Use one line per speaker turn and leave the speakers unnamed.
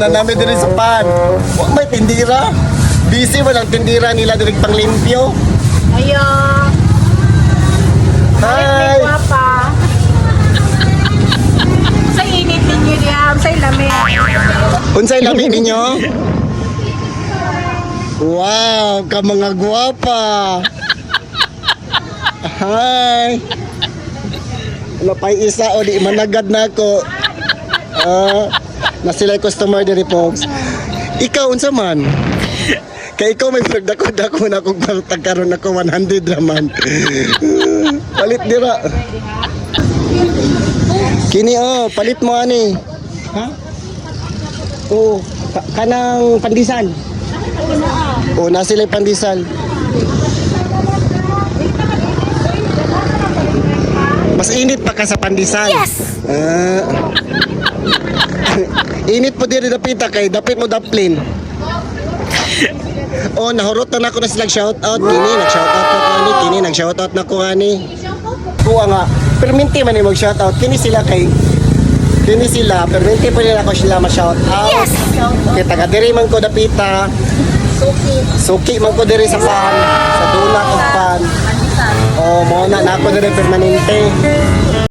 na namin diri sa pan. Wa may tindira. Busy mo lang tindira nila diri panglimpyo.
Ayo.
Hi.
Guwapa. Sa init ninyo diyan, sa lamig.
Unsay labi ninyo? Wow, ka mga gwapa. Hi. Wala pa isa o di managad na ako. Ah, na sila customer diri folks. Ikaw unsa man? Kay ikaw may pinagdako-dako na kung tagkaroon ako 100 raman. palit dira. Kini oh, palit mo ani. Ha? Oo, ka- kanang pandesal. Oo, na sila yung pandesal. Mas init pa ka sa pandesal. Yes! init po diri dapita kay dapit mo daplin. Oh, nahurot na ako na sila shout out kini, nag shout out na ko ani, kini nag shout out na ko ani. Kuha nga, perminti man ni mag shout out kini sila kay kini sila, perminti po nila ako sila ma-shout out. Yes! Kaya taga diri man ko dapita. Suki. Suki man ko diri sa pan, sa dula ko pan. Oh, mo na na ako diri permanente.